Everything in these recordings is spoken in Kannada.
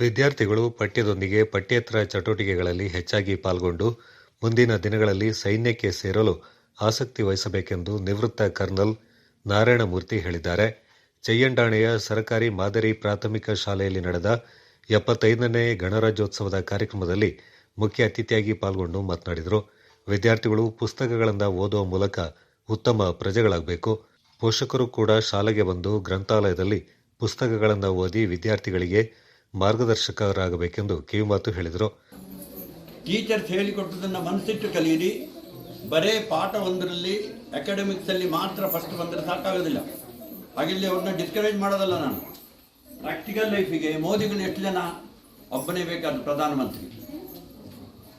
ವಿದ್ಯಾರ್ಥಿಗಳು ಪಠ್ಯದೊಂದಿಗೆ ಪಠ್ಯೇತರ ಚಟುವಟಿಕೆಗಳಲ್ಲಿ ಹೆಚ್ಚಾಗಿ ಪಾಲ್ಗೊಂಡು ಮುಂದಿನ ದಿನಗಳಲ್ಲಿ ಸೈನ್ಯಕ್ಕೆ ಸೇರಲು ಆಸಕ್ತಿ ವಹಿಸಬೇಕೆಂದು ನಿವೃತ್ತ ಕರ್ನಲ್ ನಾರಾಯಣಮೂರ್ತಿ ಹೇಳಿದ್ದಾರೆ. ಚೆಯ್ಯಂಡಾಣೆಯ ಸರ್ಕಾರಿ ಮಾದರಿ ಪ್ರಾಥಮಿಕ ಶಾಲೆಯಲ್ಲಿ ನಡೆದ ಎಪ್ಪತ್ತೈದನೇ ಗಣರಾಜ್ಯೋತ್ಸವದ ಕಾರ್ಯಕ್ರಮದಲ್ಲಿ ಮುಖ್ಯ ಅತಿಥಿಯಾಗಿ ಪಾಲ್ಗೊಂಡು ಮಾತನಾಡಿದರು. ವಿದ್ಯಾರ್ಥಿಗಳು ಪುಸ್ತಕಗಳಿಂದ ಓದುವ ಮೂಲಕ ಉತ್ತಮ ಪ್ರಜೆಗಳಾಗಬೇಕು. ಪೋಷಕರು ಕೂಡ ಶಾಲೆಗೆ ಬಂದು ಗ್ರಂಥಾಲಯದಲ್ಲಿ ಪುಸ್ತಕಗಳನ್ನು ಓದಿ ವಿದ್ಯಾರ್ಥಿಗಳಿಗೆ ಮಾರ್ಗದರ್ಶಕರಾಗಬೇಕೆಂದು ಕಿವಿಮಾತು ಹೇಳಿದರು. ಟೀಚರ್ಸ್ ಹೇಳಿಕೊಟ್ಟದನ್ನು ಮನಸ್ಸಿಟ್ಟು ಕಲಿಯಿರಿ. ಬರೇ ಪಾಠ ಒಂದರಲ್ಲಿ ಅಕಾಡೆಮಿಕ್ಸಲ್ಲಿ ಮಾತ್ರ ಫಸ್ಟ್ ಬಂದರೆ ಸಾಕಾಗೋದಿಲ್ಲ. ಹಾಗಿಲ್ಲಿ ಅವ್ರನ್ನ ಡಿಸ್ಕರೇಜ್ ಮಾಡೋದಲ್ಲ ನಾನು. ಪ್ರಾಕ್ಟಿಕಲ್ ಲೈಫಿಗೆ ಮೋದಿಗಳು ಎಷ್ಟು ಜನ ಒಬ್ಬನೇ ಬೇಕಾದ್ರು ಪ್ರಧಾನಮಂತ್ರಿ?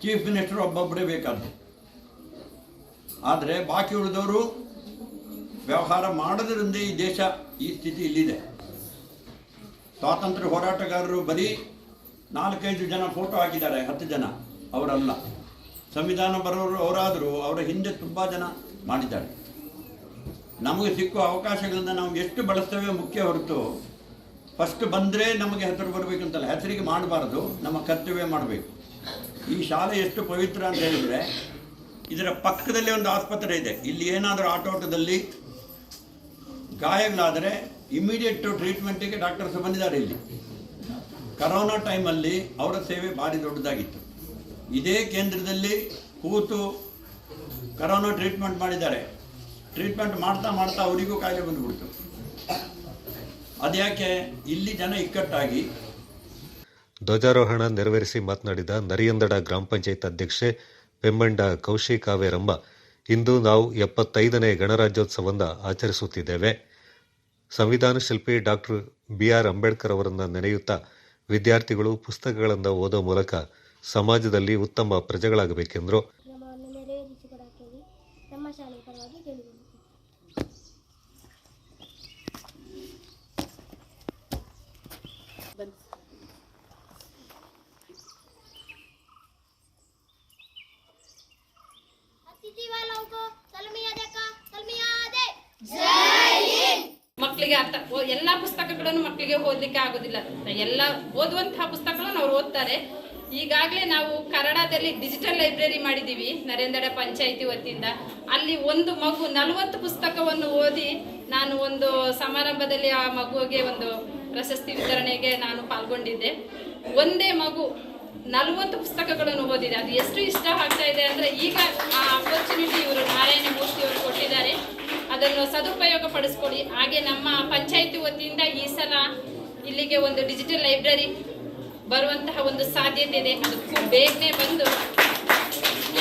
ಚೀಫ್ ಮಿನಿಸ್ಟರ್ ಒಬ್ಬೊಬ್ಬರೇ ಬೇಕಾದ್ರು ಆದರೆ ಬಾಕಿ ಉಳಿದವರು ವ್ಯವಹಾರ ಮಾಡದ್ರಿಂದ ಈ ದೇಶ, ಈ ಸ್ಥಿತಿ ಇಲ್ಲಿದೆ. ಸ್ವಾತಂತ್ರ್ಯ ಹೋರಾಟಗಾರರು ಬರೀ ನಾಲ್ಕೈದು ಜನ ಫೋಟೋ ಹಾಕಿದ್ದಾರೆ, ಹತ್ತು ಜನ. ಅವರಲ್ಲ. ಸಂವಿಧಾನ ಬರೋರು ಅವರಾದರೂ ಅವರ ಹಿಂದೆ ತುಂಬ ಜನ ಮಾಡಿದ್ದಾರೆ. ನಮಗೆ ಸಿಕ್ಕುವ ಅವಕಾಶಗಳನ್ನು ನಾವು ಎಷ್ಟು ಬಳಸ್ತೇವೆ ಮುಖ್ಯ ಹೊರತು ಫಸ್ಟ್ ಬಂದರೆ ನಮಗೆ ಹೆಸರು ಬರಬೇಕಂತಲ್ಲ. ಹೆಸರಿಗೆ ಮಾಡಬಾರ್ದು, ನಮ್ಮ ಕರ್ತವ್ಯ ಮಾಡಬೇಕು. ಈ ಶಾಲೆ ಎಷ್ಟು ಪವಿತ್ರ ಅಂತ ಹೇಳಿದರೆ, ಇದರ ಪಕ್ಕದಲ್ಲೇ ಒಂದು ಆಸ್ಪತ್ರೆ ಇದೆ. ಇಲ್ಲಿ ಏನಾದರೂ ಆಟೋಟದಲ್ಲಿ ಗಾಯಗಳಾದರೆ ಇಮಿಡಿಯೇಟ್ ಟ್ರೀಟ್ಮೆಂಟಿಗೆ ಡಾಕ್ಟರ್ಸ್ ಬಂದಿದ್ದಾರೆ ಇಲ್ಲಿ. ಕರೋನಾ ಟೈಮಲ್ಲಿ ಅವರ ಸೇವೆ ಭಾರಿ ದೊಡ್ಡದಾಗಿತ್ತು. ಇದೇ ಕೇಂದ್ರದಲ್ಲಿ ಕೂತು ಕರೋನಾ ಟ್ರೀಟ್ಮೆಂಟ್ ಮಾಡಿದ್ದಾರೆ. ಟ್ರೀಟ್ಮೆಂಟ್ ಮಾಡ್ತಾ ಮಾಡ್ತಾ ಅವರಿಗೂ ಕಾಯಿಲೆ ಬಂದುಬಿಡ್ತು. ಅದ್ಯಾಕೆ? ಇಲ್ಲಿ ಜನ ಇಕ್ಕಟ್ಟಾಗಿ ಧ್ವಜಾರೋಹಣ ನೆರವೇರಿಸಿ ಮಾತನಾಡಿದ ನರಿಯಂದಡ ಗ್ರಾಮ ಪಂಚಾಯತ್ ಅಧ್ಯಕ್ಷೆ ಪೆಮ್ಮಂಡ ಕೌಶಿ ಕಾವೇರಮ್ಮ ಇಂದು ನಾವು ಎಪ್ಪತ್ತೈದನೇ ಗಣರಾಜ್ಯೋತ್ಸವವನ್ನು ಆಚರಿಸುತ್ತಿದ್ದೇವೆ. ಸಂವಿಧಾನ ಶಿಲ್ಪಿ ಡಾಕ್ಟರ್ ಬಿ ಆರ್ ಅಂಬೇಡ್ಕರ್ ಅವರನ್ನು ನೆನೆಯುತ್ತಾ ವಿದ್ಯಾರ್ಥಿಗಳು ಪುಸ್ತಕಗಳನ್ನು ಓದೋ ಮೂಲಕ ಸಮಾಜದಲ್ಲಿ ಉತ್ತಮ ಪ್ರಜೆಗಳಾಗಬೇಕೆಂದರು. ಮಕ್ಕಳಿಗೆ ಅರ್ಥ ಎಲ್ಲ ಪುಸ್ತಕಗಳನ್ನು ಮಕ್ಕಳಿಗೆ ಓದಲಿಕ್ಕೆ ಆಗೋದಿಲ್ಲ. ಎಲ್ಲ ಓದುವಂತಹ ಪುಸ್ತಕಗಳನ್ನು ಅವ್ರು ಓದ್ತಾರೆ. ಈಗಾಗಲೇ ನಾವು ಕನ್ನಡದಲ್ಲಿ ಡಿಜಿಟಲ್ ಲೈಬ್ರರಿ ಮಾಡಿದ್ದೀವಿ ನರೇಂದ್ರ ಪಂಚಾಯಿತಿ ವತಿಯಿಂದ. ಅಲ್ಲಿ ಒಂದು ಮಗು ನಲವತ್ತು ಪುಸ್ತಕವನ್ನು ಓದಿ ನಾನು ಒಂದು ಸಮಾರಂಭದಲ್ಲಿ ಆ ಮಗುವಿಗೆ ಒಂದು ಪ್ರಶಸ್ತಿ ವಿತರಣೆಗೆ ನಾನು ಪಾಲ್ಗೊಂಡಿದ್ದೆ. ಒಂದೇ ಮಗು ನಲವತ್ತು ಪುಸ್ತಕಗಳನ್ನು ಓದಿದೆ. ಅದು ಎಷ್ಟು ಇಷ್ಟ ಆಗ್ತಾ ಇದೆ ಅಂದರೆ ಈಗ ಆ ಅಪರ್ಚುನಿಟಿ ಇವರು ನಾರಾಯಣ ಮೂರ್ತಿ ಅವರು ಕೊಟ್ಟಿದ್ದಾರೆ. ಅದನ್ನು ಸದುಪಯೋಗ ಪಡಿಸ್ಕೊಡಿ. ಹಾಗೆ ನಮ್ಮ ಪಂಚಾಯಿತಿ ವತಿಯಿಂದ ಈ ಸಲ ಇಲ್ಲಿಗೆ ಒಂದು ಡಿಜಿಟಲ್ ಲೈಬ್ರರಿ ಬರುವಂತಹ ಒಂದು ಸಾಧ್ಯತೆ ಇದೆ. ಅದಕ್ಕೂ ಬೇಗನೆ ಬಂದು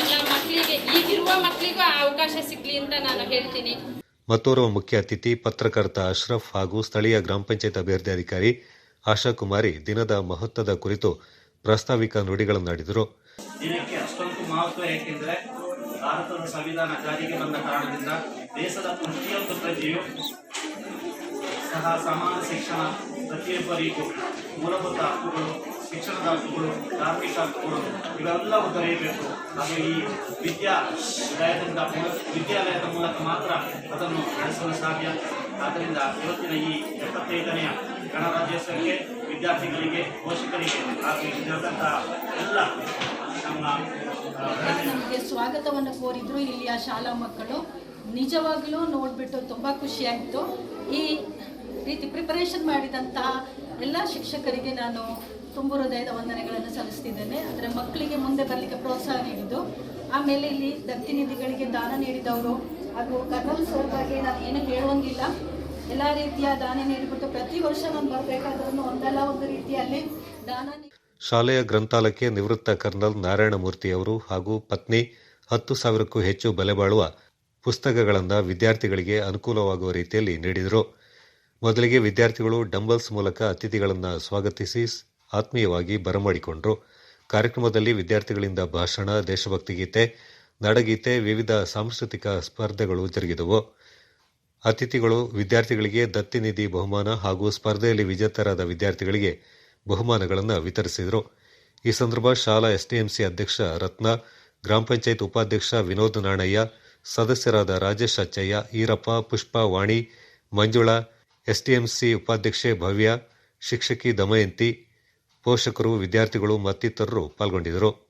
ಎಲ್ಲ ಮಕ್ಕಳಿಗೆ ಈಗಿರುವ ಮಕ್ಕಳಿಗೂ ಆ ಅವಕಾಶ ಸಿಗ್ಲಿ ಅಂತ ನಾನು ಹೇಳ್ತೀನಿ. ಮತ್ತೋರ್ವ ಮುಖ್ಯ ಅತಿಥಿ ಪತ್ರಕರ್ತ ಅಶ್ರಫ್ ಹಾಗೂ ಸ್ಥಳೀಯ ಗ್ರಾಮ ಪಂಚಾಯತ್ ಅಭಿವೃದ್ಧಿ ಅಧಿಕಾರಿ ಆಶಾ ಕುಮಾರಿ ದಿನದ ಮಹತ್ವದ ಕುರಿತು ಪ್ರಾಸ್ತಾವಿಕ ನುಡಿಗಳನ್ನಾಡಿದರು ಭಾರತದ ಸಂವಿಧಾನ ಜಾರಿಗೆ ಬಂದ ಕಾರಣದಿಂದ ದೇಶದ ಪ್ರತಿಯೊಂದು ಪ್ರಜೆಯು ಸಹ ಸಮಾನ ಶಿಕ್ಷಣ ಪ್ರತಿಯೊಬ್ಬರಿಗೂ ಮೂಲಭೂತ ಹಕ್ಕುಗಳು, ಶಿಕ್ಷಣದ ಹಕ್ಕುಗಳು, ಧಾರ್ಮಿಕ ಹಕ್ಕುಗಳು, ಇವೆಲ್ಲವೂ ದೊರೆಯಬೇಕು. ಹಾಗೆ ಈ ವಿದ್ಯಾ ವಿದ್ಯಾಲಯದಿಂದ ವಿದ್ಯಾಲಯದ ಮೂಲಕ ಮಾತ್ರ ಅದನ್ನು ನಡೆಸಲು ಸಾಧ್ಯ. ಆದ್ದರಿಂದ ಇವತ್ತಿನ ಈ ಎಪ್ಪತ್ತೈದನೆಯ ಗಣರಾಜ್ಯೋತ್ಸವಕ್ಕೆ ವಿದ್ಯಾರ್ಥಿಗಳಿಗೆ, ಪೋಷಕರಿಗೆ ಹಾಗೂ ವಿದ್ಯಾರ್ಥಿ ಎಲ್ಲ ನಮ್ಮ ಸ್ವಾಗತವನ್ನು ಕೋರಿದ್ರು ಇಲ್ಲಿಯ ಶಾಲಾ ಮಕ್ಕಳು. ನಿಜವಾಗಲೂ ನೋಡಿಬಿಟ್ಟು ತುಂಬ ಖುಷಿಯಾಯಿತು. ಈ ರೀತಿ ಪ್ರಿಪರೇಷನ್ ಮಾಡಿದಂತಹ ಎಲ್ಲ ಶಿಕ್ಷಕರಿಗೆ ನಾನು ತುಂಬ ಹೃದಯದ ವಂದನೆಗಳನ್ನು ಸಲ್ಲಿಸ್ತಿದ್ದೇನೆ. ಅಂದರೆ ಮಕ್ಕಳಿಗೆ ಮುಂದೆ ಬರಲಿಕ್ಕೆ ಪ್ರೋತ್ಸಾಹ ನೀಡಿದ್ದು. ಆಮೇಲೆ ಇಲ್ಲಿ ದತ್ತಿನಿಧಿಗಳಿಗೆ ದಾನ ನೀಡಿದವರು ಹಾಗೂ ಕರ್ನಲ್ ಸರ್ ನಾನು ಏನು ಹೇಳುವಂಗಿಲ್ಲ. ಎಲ್ಲ ರೀತಿಯ ದಾನ ನೀಡಿಬಿಟ್ಟು ಪ್ರತಿ ವರ್ಷ ನಾನು ಬರಬೇಕಾದ್ರೂ ಒಂದಲ್ಲ ಒಂದು ರೀತಿಯಲ್ಲಿ ದಾನ ಶಾಲೆಯ ಗ್ರಂಥಾಲಯಕ್ಕೆ ನಿವೃತ್ತ ಕರ್ನಲ್ ನಾರಾಯಣಮೂರ್ತಿಯವರು ಹಾಗೂ ಪತ್ನಿ ಹತ್ತು ಸಾವಿರಕ್ಕೂ ಹೆಚ್ಚು ಬೆಲೆ ಬಾಳುವ ಪುಸ್ತಕಗಳನ್ನು ವಿದ್ಯಾರ್ಥಿಗಳಿಗೆ ಅನುಕೂಲವಾಗುವ ರೀತಿಯಲ್ಲಿ ನೀಡಿದರು. ಮೊದಲಿಗೆ ವಿದ್ಯಾರ್ಥಿಗಳು ಡಂಬಲ್ಸ್ ಮೂಲಕ ಅತಿಥಿಗಳನ್ನು ಸ್ವಾಗತಿಸಿ ಆತ್ಮೀಯವಾಗಿ ಬರಮಾಡಿಕೊಂಡರು. ಕಾರ್ಯಕ್ರಮದಲ್ಲಿ ವಿದ್ಯಾರ್ಥಿಗಳಿಂದ ಭಾಷಣ ದೇಶಭಕ್ತಿ ಗೀತೆ ನಾಡಗೀತೆ, ವಿವಿಧ ಸಾಂಸ್ಕೃತಿಕ ಸ್ಪರ್ಧೆಗಳು ಜರುಗಿದವು. ಅತಿಥಿಗಳು ವಿದ್ಯಾರ್ಥಿಗಳಿಗೆ ದತ್ತಿನಿಧಿ ಬಹುಮಾನ ಹಾಗೂ ಸ್ಪರ್ಧೆಯಲ್ಲಿ ವಿಜೇತರಾದ ವಿದ್ಯಾರ್ಥಿಗಳಿಗೆ ಬಹುಮಾನಗಳನ್ನು ವಿತರಿಸಿದರು. ಈ ಸಂದರ್ಭ ಶಾಲಾ ಎಸ್ಡಿಎಂಸಿ ಅಧ್ಯಕ್ಷ ರತ್ನ, ಗ್ರಾಮ ಪಂಚಾಯತ್ ಉಪಾಧ್ಯಕ್ಷ ವಿನೋದ್ ನಾಣಯ್ಯ, ಸದಸ್ಯರಾದ ರಾಜೇಶ್ ಅಚ್ಚಯ್ಯ, ಈರಪ್ಪ, ಪುಷ್ಪ ವಾಣಿ, ಮಂಜುಳಾ, ಎಸ್ಡಿಎಂಸಿ ಉಪಾಧ್ಯಕ್ಷೆ ಭವ್ಯ, ಶಿಕ್ಷಕಿ ದಮಯಂತಿ, ಪೋಷಕರು, ವಿದ್ಯಾರ್ಥಿಗಳು ಮತ್ತಿತರರು ಪಾಲ್ಗೊಂಡಿದ್ದರು.